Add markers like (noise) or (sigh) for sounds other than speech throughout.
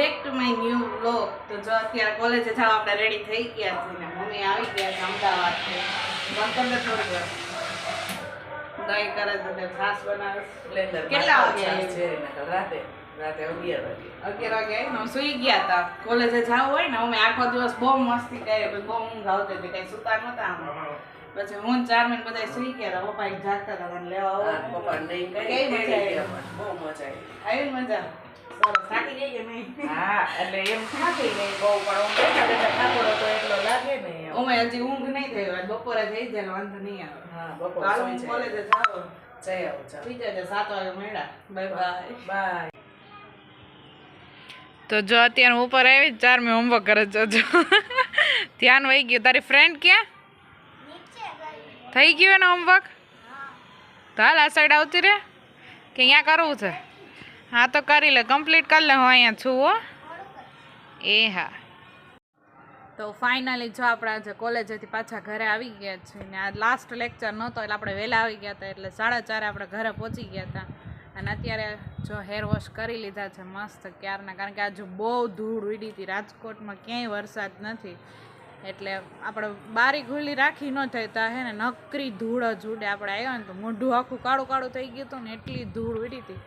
Back to my new blog તો જો અત્યારે કોલેજે જાવ આપણે રેડી થઈ ગયા છીએ ને મમ્મી આવી ગયા છે અમદાવાદથી. બંધ થોડી દહીં કરે છે તે છાશ બનાવે કેટલા વાગ્યા છે રાતે રાતે અગિયાર વાગે. અગિયાર વાગે આવીને સુઈ ગયા હતા. કોલેજે જાવ હોય ને અમે આખો દિવસ બહુ મસ્તી કરી બહુ ઊંઘ આવતી હતી કઈ સુતા નહોતા અમે પછી હું ચાર મિનિટ બધા સુઈ ગયા પપ્પા જાગતા હતા લેવા આવો. પપ્પા નહીં મજા આવી? બહુ મજા આવી. આવી મજા? સરસ થાકી ગઈ કે નહીં હા એટલે એમ થાકી નહીં બહુ પણ હું બેઠા બેઠા થાકોડો તો એટલો લાગે ને અમે હજી ઊંઘ નહીં થઈ હોય બપોરે થઈ જાય વાંધો નહીં આવે. હા બપોર કાલ હું કોલેજે જાઉં. જઈ આવું ચાલો સુઈ જાય સાત વાગે મળ્યા. Bye bye. બાય. તો જો અત્યારે હું ઉપર આવી ચાર મેં હોમવર્ક કરે જો. ધ્યાન વહી ગયું. તારી ફ્રેન્ડ ક્યાં? થઈ ગયું ને હોમવર્ક તો હાલ આ સાઈડ આવતી રે કે અહીંયા કરવું છે? હા, તો કરી લે. કમ્પ્લીટ કરી લે. હું અહીંયા છું, હો. એ હા. તો ફાઇનલી જો આપણે આજે કોલેજેથી પાછા ઘરે આવી ગયા છે ને આ લાસ્ટ લેક્ચર નહોતો એટલે આપણે વહેલા આવી ગયા હતા, એટલે સાડા ચારે આપણે ઘરે પહોંચી ગયા હતા. અને અત્યારે જો હેર વોશ કરી લીધા છે મસ્ત ક્યારના, કારણ કે આજે બહુ ધૂળ ઉડી હતી. રાજકોટમાં ક્યાંય વરસાદ નથી. એટલે આપણે બારી ખુલ્લી રાખી ન થઈ તો હે ને, નકરી ધૂળ જ ઉડે. આપણે આવ્યા ને તો મોઢું આખું કાળું કાળું થઈ ગયું હતું ને, એટલી ધૂળ ઉડી હતી.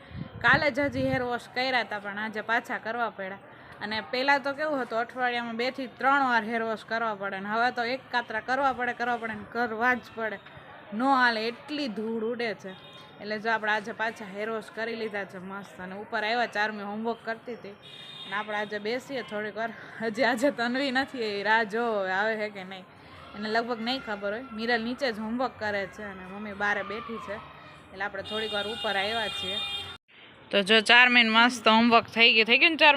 કાલે જ હજી હેર વોશ કર્યા હતા, પણ આજે પાછા કરવા પડ્યા. અને પહેલાં તો કેવું હતું, અઠવાડિયામાં બેથી ત્રણ વાર હેર વોશ કરવા પડે ને હવે તો એક કાતરા કરવા પડે કરવા પડે ને કરવા જ પડે. નો હાલે, એટલી ધૂળ ઉડે છે. એટલે જો આપણે આજે પાછા હેર વોશ કરી લીધા છે, મસ્ત. અને ઉપર આવ્યા ચાર, મેં હોમવર્ક કરતી હતી. અને આપણે આજે બેસીએ થોડીક વાર. હજી આજે તનવી નથી, એ રાહ જો આવે છે કે નહીં. એને લગભગ નહીં ખબર હોય. મિરલ નીચે જ હોમવર્ક કરે છે અને મમ્મી બારે બેઠી છે. એટલે આપણે થોડીક વાર ઉપર આવ્યા છીએ. તો જો ચાર મિન મસ્ત હોમવર્ક થઈ ગયું થઈ ગયું ને ચાર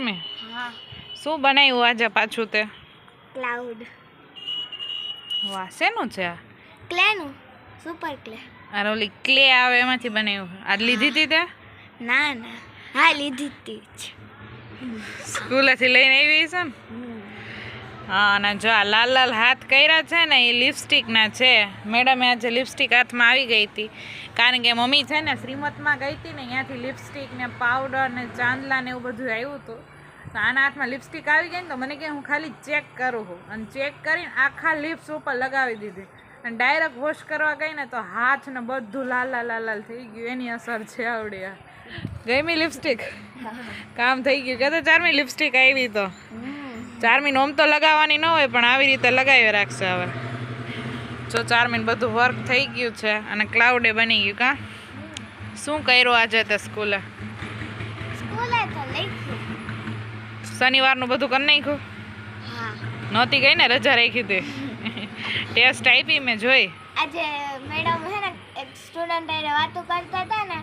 હા. શું બનાવ્યું આજે પાછું તે? ક્લાઉડ વાહ શેનું છે આ? ક્લેનું સુપર ક્લે અરે ઓલી ક્લે આવે એમાંથી બનાવ્યું આજ લીધી હતી તે? ના ના. હા લીધી તી સ્કૂલેથી લઈને આવી છે ને? હા અને જો આ લાલ લાલ હાથ કર્યા છે ને એ લિપસ્ટિકના છે. મેડમે આજે લિપસ્ટિક હાથમાં આવી ગઈ હતી. કારણ કે મમ્મી છે ને શ્રીમતમાં ગઈ હતી ને ત્યાંથી લિપસ્ટિક ને પાવડર ને ચાંદલા ને એવું બધું આવ્યું હતું. તો આના હાથમાં લિપસ્ટિક આવી ગઈ ને તો મને કે હું ખાલી ચેક કરું છું. અને ચેક કરીને આખા લિપ્સ ઉપર લગાવી દીધી. અને ડાયરેક્ટ વોશ કરવા ગઈ ને તો હાથ ને બધું લાલ લાલ લાલ થઈ ગયું. એની અસર છે આવડી આ. ગમી લિપસ્ટિક? કામ થઈ ગયું. કે તો ચારમી લિપસ્ટિક આવી તો. ચારમી ઓમ તો લગાવવાની ન હોય પણ આવી રીતે લગાવી રાખશે હવે. જો ચારમીન બધું વર્ક થઈ ગયું છે અને ક્લાઉડે બની ગયું કા? શું કર્યું આજે તે સ્કૂલે? શનિવારનું બધું કરી નાખ્યું? હા. નહોતી ગઈ ને રજા રાખી હતી ટેસ્ટ આપી મેં જોઈ. આજે મેડમ હે ને એક સ્ટુડન્ટ એને વાતો કરતા હતા ને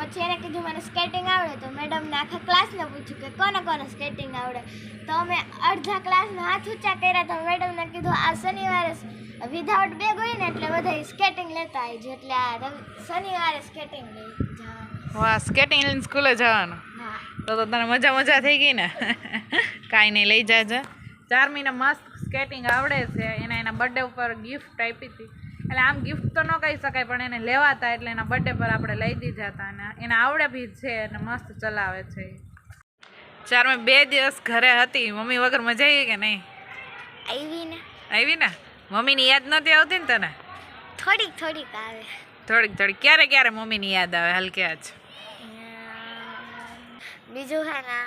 પછી એને કીધું મને સ્કેટિંગ આવડે. તો મેડમને આખા ક્લાસને પૂછ્યું કે કોને કોને સ્કેટિંગ આવડે? તો અમે અડધા ક્લાસના હાથ ઊંચા કર્યા તો મેડમને કીધું આ શનિવારે વિધાઉટ બેગ હોય ને એટલે બધા સ્કેટિંગ લેતા આવજો એટલે આ શનિવારે સ્કેટિંગ લઈ જવાનું. વાહ સ્કેટિંગ લઈને સ્કૂલે જવાનું? તો તો તને મજા મજા થઈ ગઈ ને? કાંઈ નહીં લઈ જાજે. ચાર મહિના મસ્ત સ્કેટિંગ આવડે છે. એના એના બર્થડે ઉપર ગિફ્ટ આપી હતી. એટલે આમ ગિફ્ટ તો ન કહી શકાય પણ એને લેવાતા એટલે એના બર્થડે પર આપણે લઈ દીધા હતા અને એને આવડે બી છે અને મસ્ત ચલાવે છે ચાર મેં બે દિવસ ઘરે હતી. મમ્મી વગર મજા આવી કે નહીં? આવી ને. આવી ને? મમ્મીની યાદ નથી આવતી ને તને? થોડીક થોડીક આવે. થોડીક થોડીક. ક્યારે ક્યારે મમ્મીની યાદ આવે? હલકે આજ. બીજું હે ને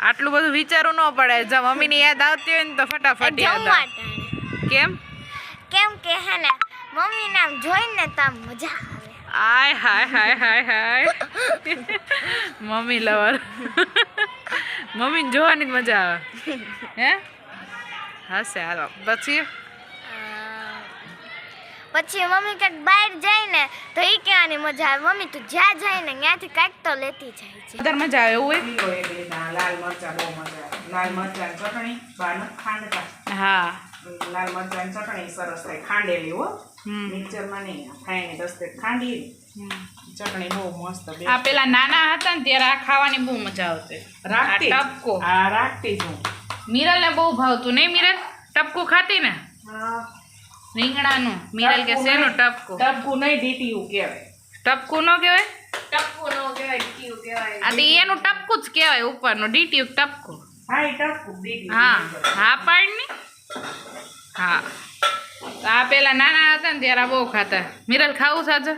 આટલું બધું વિચારવું ન પડે. જો મમ્મીની યાદ આવતી હોય ને તો ફટાફટ યાદ આવે. કેમ? કેમ કે હે ને મમ્મી નામ જોઈને તો આમ મજા આવે. આય hi hi hi hi. Mummy lover mummy જોવાની જ મજા આવે. હે? હશે હાલો. પછી? પછી મમ્મી કંઈક બહાર જાય ને તો એ કહેવાની મજા આવે. મમ્મી તું જ્યાં જાય ને ત્યાંથી કાંઈક તો લેતી જાય છે. વધારે મજા આવે એવું લીલો લાલ મરચા બહુ મજા આવે. લાલ મરચા ચટણી બહાર ખાંડતા હોય હા. લાલ મરચાં ચટણી સરસ થાય. ખાંડેલી હો. મિક્સરમાં નહીં. ખાઈને દસ ખાંડી. ચટણી બહુ મસ્ત આ પેલા નાના હતા ને ત્યારે આ ખાવાની બહુ મજા આવતી. રાખતી આ ટપકો. હા રાખતી છું મિરલને બહુ ભાવતું નહીં મિરલ? ટપકું ખાતી ને? હા. રીંગણાનું. મિરલ કે શેનું ટપકું? ટપકું નહીં ડીટીયું કહેવાય. ટપકું ન કહેવાય? ટપકું ન કહેવાય ડીટીયુ કહેવાય. આ તો એનું ટપકું જ કહેવાય ઉપરનું. ડીટીયુ ટપકું. હા એ ટપકું હા. હા પાડની? હા. આ પેલા નાના હતા ને ત્યારે બહુ ખાતા. મિરલ ખાવું સાજે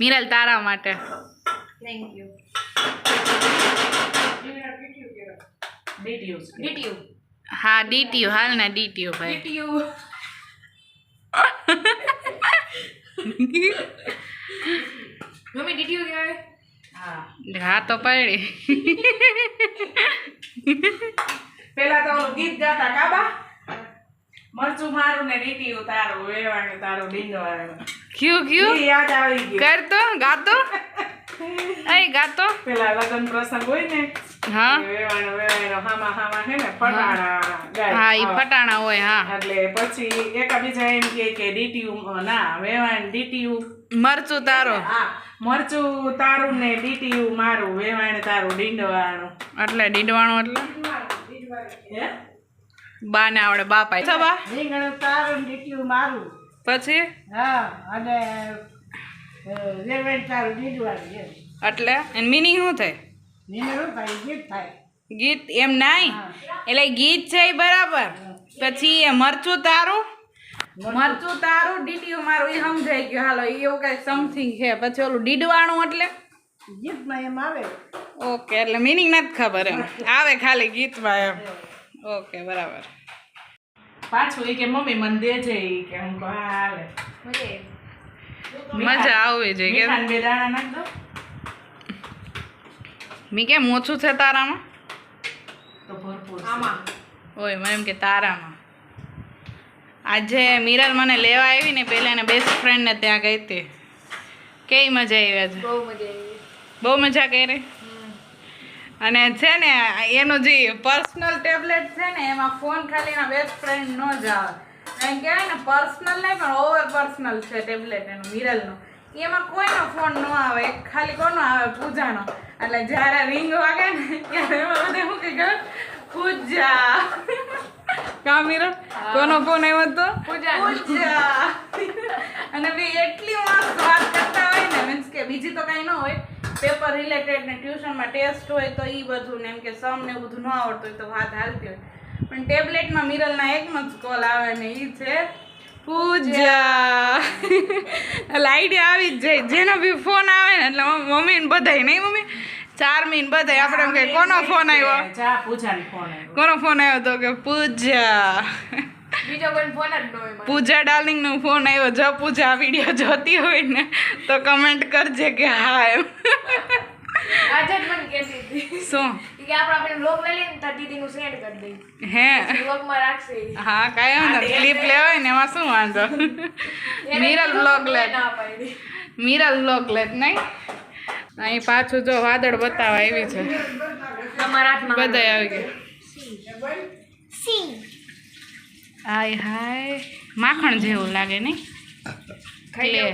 મિરલ તારા માટે. Thank you DTU. ડીટીયુ. હા ડીટીયુ. હાલ ના ડીટીયુ ભાઈ. મમ્મી ડીટીયુ કહેવાય હા. હા તો પડી. પેલા તો ગીત ગાતા કાબા? મરચું મારું ને ડીટીયુ તારું વેવાણું તારું ડીંડવાળું ક્યુ ક્યુ? યાદ આવી ગયું. કરતો ગાતો? પેલા લગન પ્રસંગ હોય ને હા. વેવાણું વેવાણું હામા હામા હે ને ફટાણા હા ઈ ફટાણા હોય હા. એટલે પછી એકાબીજા એમ કે કે ડીટીયુ ના વેવાણ ડીટીયુ. મરચું તારો. હા મરચું તારું ને ડીટીયુ મારું વેવાણ તારું ડીંડવાનું એટલે ડીંડવાણું એટલે? હે? બા ને આવડે બા. રીંગણ તારું ડીટ્યું મારું. પછી? હા અને રેવણ તારું એટલે? એન મિનિંગ શું થાય? ગીત થાય. ગીત એમ નાય એટલે ગીત છે બરાબર. પછી એ મરચું તારું? મરચું. તારું ડીટીયું મારું એ સમજાઈ ગયું. હાલો એવું કઈ સમથિંગ છે. પછી ઓલું ડીડવાણું એટલે? ગીતમાં એમ આવે. ઓકે એટલે મિનિંગ નથી ખબર એમ. (laughs) આવે ખાલી ગીતમાં એમ. ઓકે બરાબર. પાછું એ કે મમ્મી મને દેજે ઈ કે હું કહું હા હાલે. મજા આવે છે કે મીઠાના બે દાણા નાખ દો. મી કેમ ઓછું છે તારામાં? તો ભરપૂર આમાં. ઓય મને એમ કે તારામાં. આજે મિરલ મને લેવા આવી ને પહેલાં એને બેસ્ટ ફ્રેન્ડને ત્યાં ગઈ હતી. કેવી મજા આવી આજે? બહુ મજા આવી. બહુ મજા કરી? અને છે ને એનું જે પર્સનલ ટેબ્લેટ છે ને એમાં ફોન ખાલી એના બેસ્ટ ફ્રેન્ડ નો જ આવે. એમ કહેવાય ને પર્સનલ નહીં પણ ઓવર પર્સનલ છે ટેબ્લેટ એનું મિરલનું એમાં કોઈનો ફોન ન આવે ખાલી કોનો આવે? પૂજાનો. એટલે જ્યારે રિંગ વાગે ને ત્યારે એમાં બધે શું કે પૂજા. કા મિરલ કોનો ફોન આવ્યો હતો? પૂજા પૂજા. અને બી એટલી મસ્ત વાત કરતા હોય ને મીન્સ કે બીજી તો કાંઈ ન હોય. પેપર રિલેટેડ ને ટ્યુશનમાં ટેસ્ટ હોય તો એ બધું ને એમ કે સમ ને બધું ન આવડતું હોય તો વાત હાલતી હોય. પણ ટેબ્લેટમાં મિરલના એકમાં જ કોલ આવે ને એ છે પૂજા. (laughs) એટલે આઈડિયા આવી જ જાય. જેનો બી ફોન આવે ને એટલે મમ્મી ને બધાય નહીં મમ્મી? ચારમી ને બધાય. આપણે એમ કે કોનો ફોન આવ્યો? કોનો ફોન આવ્યો તો કે પૂજા. બીજો કોઈ ફોન જ ન હોય પૂજા ડાર્લિંગ નો ફોન આવ્યો. જો પૂજા વીડિયો જોતી હોય ને તો કમેન્ટ કરજે કે હા એમ. આજે જ મને કહેતી હતી. શું? કે આપણે આપણે લોગ લઈ લઈએ ને દીદીનું સેન્ડ કરી દઈ હે? રાખશે હા કાંઈ ને ક્લિપ લેવાય ને એમાં શું વાંધો? મિરલ કીધું vlog મિરલ બ્લોગ લેત નહીં? અહીં પાછું જો વાદળ બતાવવા આવી છે. બધા બધાય આવી ગયા. સી હાય હાય. માખણ જેવું લાગે નહીં ખાઈ લે.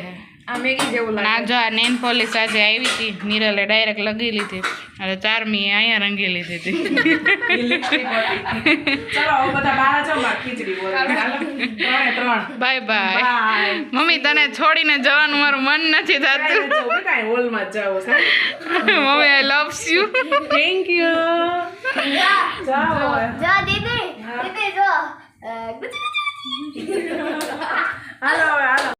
આ મેગી જેવું જો આ નેન પોલીસ આજે આવી હતી નિરલે ડાયરેક્ટ લગી લીધી. અને ચારમી અહીંયા રંગી લીધી હતી. (laughs) Bye bye. મમ્મી તને છોડીને જવાનું મારું મન નથી થતું. જવું હોલમાં જ mummy I loves you thank you જાઓ જો દીદી દીદી જો. હાલો હાલો